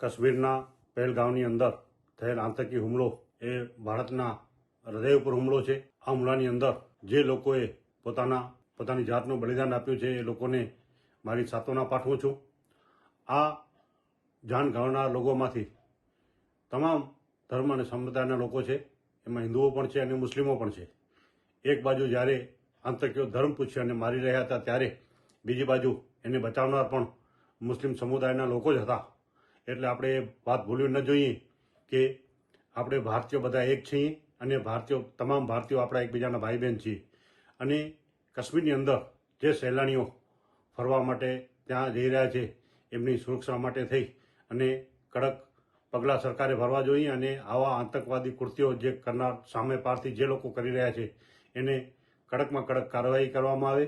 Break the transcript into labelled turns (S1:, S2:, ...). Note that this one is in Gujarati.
S1: કાશ્મીરના પહેલગામની અંદર થયેલ આતંકી હુમલો એ ભારતના હૃદય ઉપર હુમલો છે. આ હુમલાની અંદર જે લોકોએ પોતાના, પોતાની જાતનું બલિદાન આપ્યું છે એ લોકોને મારી સાતોના પાઠવું છું. આ જાન ગણનાર લોકોમાંથી તમામ ધર્મ અને સંપ્રદાયના લોકો છે. એમાં હિન્દુઓ પણ છે અને મુસ્લિમો પણ છે. એક બાજુ જ્યારે આતંકીઓ ધર્મ પૂછ્યા અને મારી રહ્યા હતા, ત્યારે બીજી બાજુ એને બચાવનાર પણ મુસ્લિમ સમુદાયના લોકો જ હતા. એટલે આપણે વાત ભૂલવી ન જોઈએ કે આપણે ભારતીયો બધા એક છીએ અને ભારતીયો, તમામ ભારતીયો આપણા એકબીજાના ભાઈ બહેન છીએ. અને કાશ્મીરની અંદર જે સહેલાણીઓ ફરવા માટે ત્યાં જઈ રહ્યા છે, એમની સુરક્ષા માટે થઈ અને કડક પગલાં સરકારે ભરવા જોઈએ અને આવા આતંકવાદી કૃત્યો જે કરનાર સામે પારથી જે લોકો કરી રહ્યા છે, એને કડકમાં કડક કાર્યવાહી કરવામાં આવે